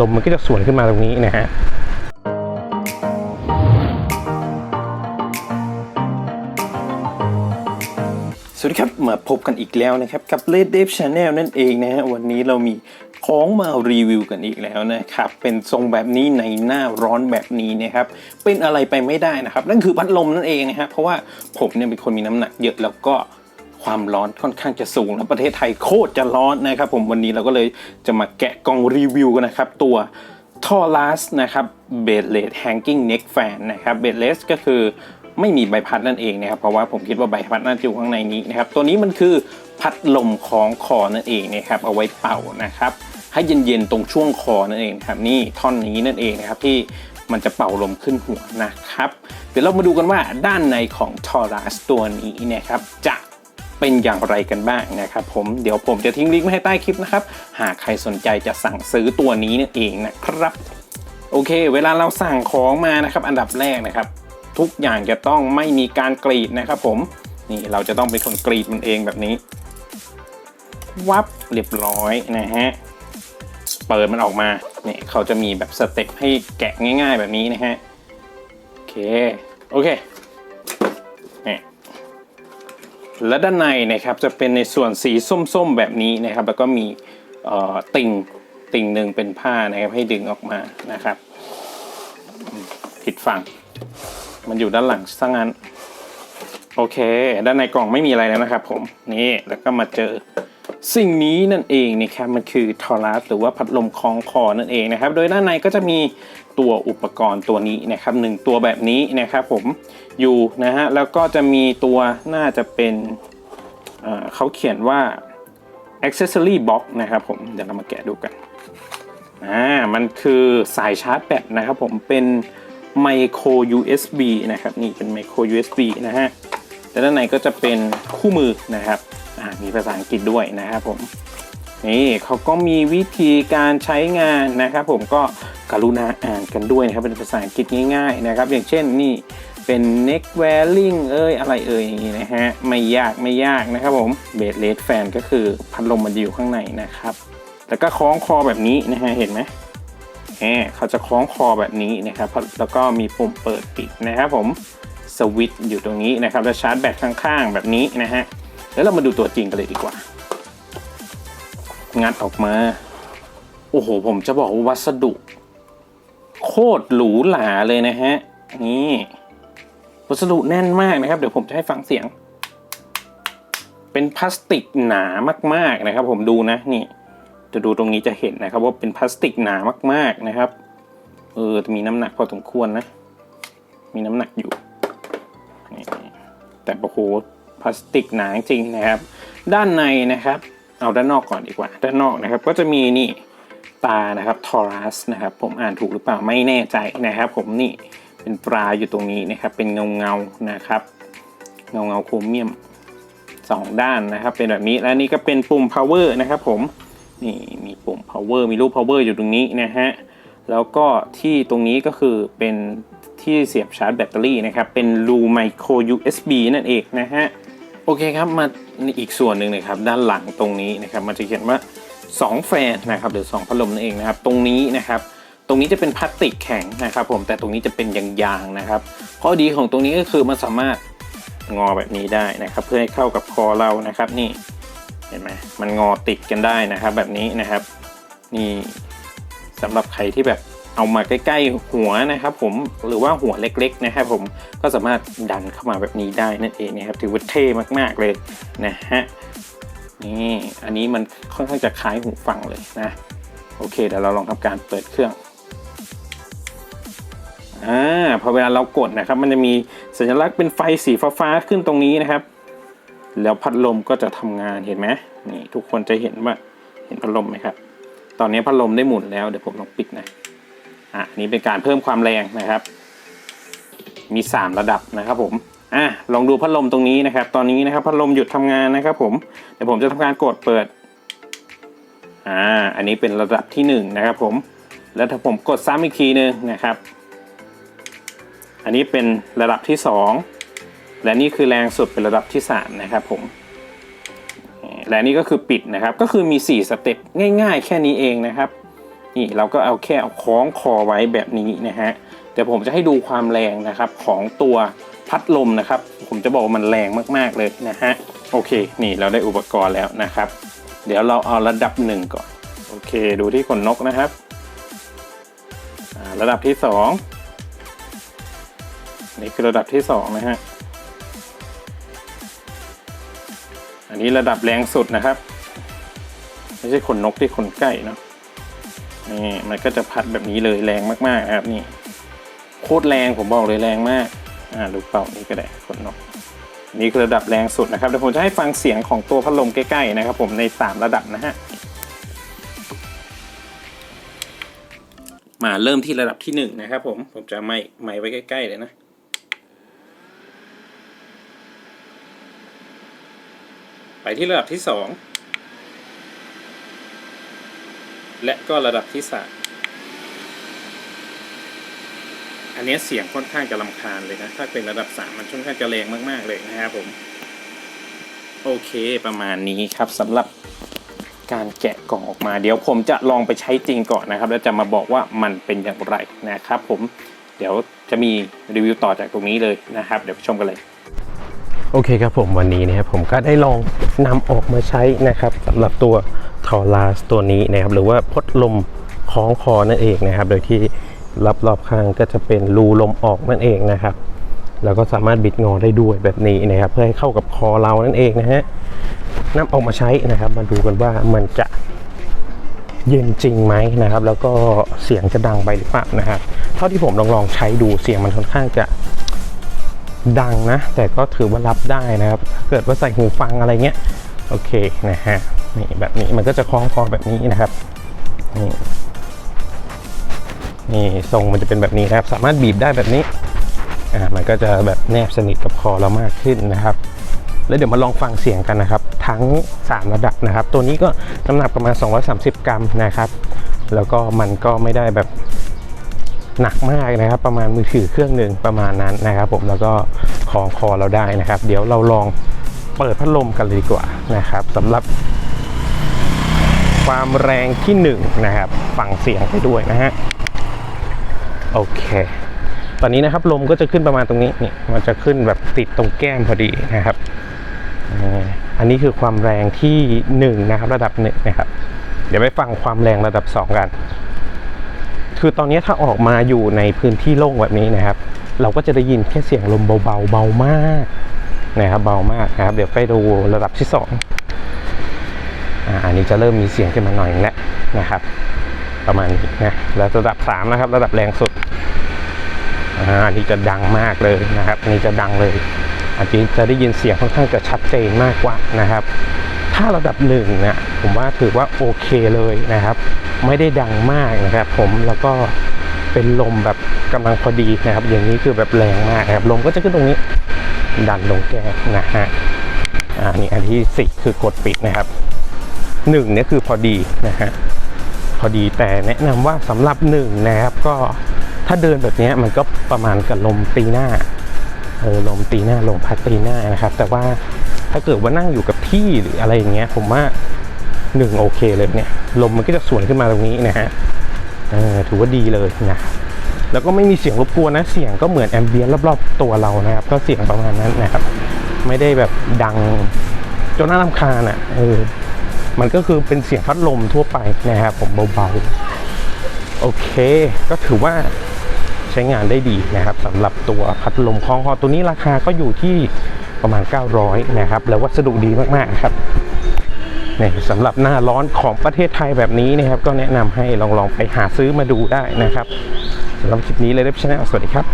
ลมมันก็จะสวนขึ้นมาตรงนี้นะฮะสวัสดีครับมาพบกันอีกแล้วนะครับ กับ Red Dev Channel นั่นเองนะฮะวันนี้เรามีของมารีวิวกันอีกแล้วนะครับ เป็นทรงแบบนี้ในหน้าร้อนแบบนี้นะครับ เป็นอะไรไปไม่ได้นะครับ นั่นคือพัดลมนั่นเองนะครับเพราะว่าผมเนี่ยเป็นคนมีน้ำหนักเยอะแล้วก็ ความร้อนค่อนข้างจะสูงและประเทศไทยโคตรจะร้อนนะครับ ผมวันนี้เราก็เลยจะมาแกะกล่องรีวิวกันนะครับ ตัวทอรัสนะครับเบดเลดแฮงกิ้งเน็กแฟนนะครับเบดเลสก็คือไม่มีใบพัดนั่นเองนะครับเพราะว่าผมคิดว่าใบพัดน่าจะอยู่ข้างในนี้นะครับตัวนี้มันคือพัดลมคล้องคอนั่นเองนะครับเอาไว้เป่านะครับให้เย็นๆตรงช่วงคอนั่นเองครับนี่ท่อนนี้นั่นเองนะครับที่มันจะเป่าลมขึ้นหัวนะครับ เดี๋ยวเรามาดูกันว่าด้านในของทอรัสตัวนี้นะครับจะ เป็นอย่างไรกันบ้างนะครับผมเดี๋ยวผมจะทิ้งลิงก์ไว้ให้ใต้คลิปนะครับ หากใครสนใจจะสั่งซื้อตัวนี้นั่นเองนะครับโอเค เวลาเราสั่งของมานะครับอันดับแรกนะครับ ทุกอย่างจะต้องไม่มีการกรีดนะครับผมนี่เราจะต้องเป็นคนกรีดมันเองแบบนี้ วับเรียบร้อยนะฮะเปิดมันออกมาเนี่ยเขาจะมีแบบสเต็ปให้แกะง่าย ๆ แบบนี้นะฮะโอเคโอเค และด้านในนะครับจะเป็นในส่วนสีส้มๆแบบนี้นะครับ แล้วก็มีติ่งติ่งหนึ่งเป็นผ้านะครับให้ดึงออกมานะครับ ผิดฝั่ง มันอยู่ด้านหลังซะงั้นโอเค ด้านในกล่องไม่มีอะไรแล้วนะครับผมนี่แล้วก็มาเจอ สิ่งนี้นั่นเองนะครับมันคือทอรัสหรือว่าพัดลมคล้องคอนั่นเองนะครับ โดยด้านในก็จะมีตัวอุปกรณ์ตัวนี้นะครับหนึ่งตัวแบบนี้นะครับผมอยู่นะฮะแล้วก็จะมีตัวน่าจะเป็นเขาเขียนว่า accessory box นะครับผมเดี๋ยวเรามาแกะดูกันอ่ามันคือสายชาร์จแบตนะครับผมเป็นไมโคร USB นะครับนี่เป็นไมโคร USB นะฮะและด้านในก็จะเป็นคู่มือนะครับ มีภาษาอังกฤษด้วยนะครับผมนี่เขาก็มีวิธีการใช้งานนะครับผมก็กรุณาอ่านกันด้วยนะครับเป็นภาษาอังกฤษง่ายๆนะครับ อย่างเช่นนี่เป็น neck wearing เอ้ยอะไรเอ่ยอย่างนี้นะฮะไม่ยากไม่ยากนะครับผมเบดเลดแฟนก็คือพัดลมมันอยู่ข้างในนะครับ แล้วก็คล้องคอแบบนี้นะฮะเห็นไหมแหมเขาจะคล้องคอแบบนี้นะครับแล้วก็มีปุ่มเปิดปิดนะครับผมสวิตช์อยู่ตรงนี้นะครับแล้วชาร์จแบตข้างๆแบบนี้นะฮะ แล้วเรามาดูตัวจริงกันเลยดีกว่า งัดออกมา โอ้โห ผมจะบอกว่าวัสดุ โคตรหรูหราเลยนะฮะ นี่ วัสดุแน่นมากนะครับ เดี๋ยวผมจะให้ฟังเสียง เป็นพลาสติกหนามาก ๆนะครับ ผมดูนะนี่ จะดูตรงนี้จะเห็นนะครับ ว่าเป็นพลาสติกหนามาก ๆนะครับ เออมีน้ำหนักพอสมควรนะ มีน้ำหนักอยู่แต่โอ้โห พลาสติกหนาจริงนะครับ ด้านในนะครับ เอาด้านนอกก่อนดีกว่า ด้านนอกนะครับ ก็จะมีนี่ตานะครับทอรัสนะครับผมอ่านถูกหรือเปล่าไม่แน่ใจนะครับ ผมนี่เป็นปลาอยู่ตรงนี้นะครับ เป็นเงาเงานะครับ เงาเงาโครเมียมสองด้านนะครับ เป็นแบบนี้และนี่ก็เป็นปุ่ม power นะครับ ผมนี่มีปุ่ม power มีรูป power อยู่ตรงนี้นะฮะแล้วก็ที่ตรงนี้ก็คือเป็นที่เสียบชาร์จแบตเตอรี่นะครับ เป็นรูไมโคร USB นั่นเองนะฮะ โอเคครับมาอีกส่วนหนึ่งนะครับด้านหลังตรงนี้นะครับมันจะเขียนว่า 2 แฟนนะครับหรือ 2 พัดลมนั่นเองนะครับ ตรงนี้นะครับตรงนี้จะเป็นพลาสติกแข็งนะครับ ผมแต่ตรงนี้จะเป็นยางๆนะครับข้อดีของตรงนี้ก็คือมันสามารถงอแบบนี้ได้นะครับ เพื่อให้เข้ากับคอเรานะครับนี่เห็นไหมมันงอติดกันได้นะครับ แบบนี้นะครับ นี่สำหรับใครที่แบบ เอามาใกล้ๆหัวนะครับผมหรือว่าหัวเล็กๆนะครับผมก็สามารถดันเข้ามาแบบนี้ได้นั่นเองนะครับถือว่าเท่มากๆเลยนะฮะนี่อันนี้มันค่อนข้างจะคล้ายหูฟังเลยนะโอเคเดี๋ยวเราลองทำการเปิดเครื่องอ่าพอเวลาเรากดนะครับ มันจะมีสัญลักษณ์เป็นไฟสีฟ้าๆขึ้นตรงนี้นะครับ แล้วพัดลมก็จะทำงานเห็นไหมนี่ทุกคนจะเห็นว่าเห็นพัดลมไหมครับ ตอนนี้พัดลมได้หมุนแล้วเดี๋ยวผมลองปิดนะ อะนี้เป็นการเพิ่มความแรงนะครับ มี 3 ระดับนะครับผมอะลองดูพัดลมตรงนี้นะครับ ตอนนี้นะครับพัดลมหยุดทำงานนะครับผมเดี๋ยวผมจะทำการกดเปิดอ่าอันนี้เป็นระดับที่1นะครับผมแล้วถ้าผมกดซ้ำอีกทีหนึงนะครับ อันนี้เป็นระดับที่ 2 และนี่คือแรงสุดเป็นระดับที่ 3 นะครับผมและนี่ก็คือปิดนะครับ ก็คือมี 4 สเต็ปง่าย ๆ แค่นี้เองนะครับ นี่เราก็เอาแค่เอาคล้องคอไว้แบบนี้นะฮะเดี๋ยวผมจะให้ดูความแรงนะครับของตัวพัดลมนะครับ ผมจะบอกว่ามันแรงมากๆเลยนะฮะโอเค นี่เราได้อุปกรณ์แล้วนะครับ เดี๋ยวเราเอาระดับหนึ่งก่อน โอเค ดูที่ขนนกนะครับ ระดับที่สองนี่คือระดับที่สองนะฮะอันนี้ระดับแรงสุดนะครับ ไม่ใช่ขนนกที่ขนไก่เนาะ นี่มันก็จะพัดแบบนี้เลยแรงมากๆครับนี่โคตรแรงผมบอกเลยแรงมากอ่าดูเป่านี่ก็ได้ขนนกนี่คือระดับแรงสุดนะครับเดี๋ยวผมจะให้ฟังเสียงของตัวพัดลมใกล้ๆนะครับ ผมใน 3 ระดับนะฮะมาเริ่มที่ระดับที่1นะครับผมผมจะไม่ไม่ไว้ใกล้ๆเลยนะไปที่ระดับที่ 2 และก็ระดับที่3อันนี้เสียงค่อนข้างจะลำคาญเลยนะ ถ้าเป็นระดับ3มันค่อนข้างจะแรงมากๆเลยนะครับผม โอเคประมาณนี้ครับสำหรับการแกะกล่องออกมา เดี๋ยวผมจะลองไปใช้จริงก่อนนะครับ แล้วจะมาบอกว่ามันเป็นอย่างไรนะครับ ผมเดี๋ยวจะมีรีวิวต่อจากตรงนี้เลยนะครับ เดี๋ยวไปชมกันเลย โอเคครับผมวันนี้นะครับผมก็ได้ลองนำออกมาใช้นะครับสำหรับตัว ทอลาสตัวนี้นะครับ หรือว่าพดลมคล้องคอนั่นเองนะครับ โดยที่รอบๆข้างก็จะเป็นรูลมออกนั่นเองนะครับ แล้วก็สามารถบิดงอได้ด้วยแบบนี้นะครับ เพื่อให้เข้ากับคอเรานั่นเองนะฮะนำออกมาใช้นะครับ มาดูกันว่ามันจะเย็นจริงไหมนะครับ แล้วก็เสียงจะดังไปหรือเปล่านะครับเท่าที่ผมลองลองใช้ดูเสียงมันค่อนข้างจะดังนะ แต่ก็ถือว่ารับได้นะครับ เกิดว่าใส่หูฟังอะไรเงี้ย โอเคนะฮะ นี่แบบนี้มันก็จะคล้องคอแบบนี้นะครับนี่นี่ทรงมันจะเป็นแบบนี้นะครับ สามารถบีบได้แบบนี้อ่ามันก็จะแบบแนบสนิทกับคอเรามากขึ้นนะครับ แล้วเดี๋ยวมาลองฟังเสียงกันนะครับ ทั้ง 3 ระดับนะครับ ตัวนี้ก็น้ำหนักประมาณ 230 กรัมนะครับ แล้วก็มันก็ไม่ได้แบบหนักมากนะครับ ประมาณมือถือเครื่องหนึ่งประมาณนั้นนะครับ ผมแล้วก็คล้องคอเราได้นะครับ เดี๋ยวเราลองเปิดพัดลมกันเลยดีกว่านะครับสำหรับ ความแรงที่หนึ่งนะครับฟังเสียงไปด้วยนะฮะโอเคตอนนี้นะครับลมก็จะขึ้นประมาณตรงนี้นี่มันจะขึ้นแบบติดตรงแก้มพอดีนะครับอันนี้คือความแรงที่หนึ่งนะครับระดับหนึ่งนะครับเดี๋ยวไปฟังความแรงระดับสองกัน คือตอนนี้ถ้าออกมาอยู่ในพื้นที่โล่งแบบนี้นะครับ เราก็จะได้ยินแค่เสียงลมเบาๆเบามากนะครับเบามากนะครับ เดี๋ยวไปดูระดับที่ส อ่าอันนี้จะเริ่มมีเสียงขึ้นมาหน่อยแล้วนะครับ ประมาณนี้นะแล้วระดับสามนะครับ ระดับแรงสุดอ่าอันนี้จะดังมากเลยนะครับอันนี้จะดังเลยอันนี้จะได้ยินเสียงค่อนข้างจะชัดเจนมากกว่านะครับ ถ้าระดับหนึ่งเนี่ยผมว่าถือว่าโอเคเลยนะครับ ไม่ได้ดังมากนะครับ ผมแล้วก็เป็นลมแบบกำลังพอดีนะครับ อย่างนี้คือแบบแรงมากนะครับลมก็จะขึ้นตรงนี้ ดันลงแก้นะฮะอ่านี่อันที่สิคือกดปิดนะครับ หนึ่งเนี่ยคือพอดีนะฮะพอดีแต่แนะนำว่าสำหรับหนึ่งนะครับก็ถ้าเดินแบบนี้มันก็ประมาณกับลมตีหน้าเออลมตีหน้าลมพัดตีหน้านะครับ แต่ว่าถ้าเกิดว่านั่งอยู่กับที่หรืออะไรอย่างเงี้ย ผมว่าหนึ่งโอเคเลยเนี่ยลมมันก็จะสวนขึ้นมาตรงนี้นะฮะเออถือว่าดีเลยนะแล้วก็ไม่มีเสียงรบกวนนะ เสียงก็เหมือนแอมเบียนรอบๆตัวเรานะครับ ก็เสียงประมาณนั้นนะครับ ไม่ได้แบบดังจนน่ารำคาญอะเออ มันก็คือเป็นเสียงพัดลมทั่วไปนะครับผมเบาๆ โอเค ก็ถือว่าใช้งานได้ดีนะครับสำหรับตัวพัดลมคล้องคอตัวนี้ราคาก็อยู่ที่ประมาณ 900 นะครับ แล้ววัสดุดีมากๆครับเนี่ยสำหรับหน้าร้อนของประเทศไทยแบบนี้นะครับ ก็แนะนำให้ลองลองไปหาซื้อมาดูได้นะครับสำหรับคลิปนี้เลยเล็บชาแนลสวัสดีครับ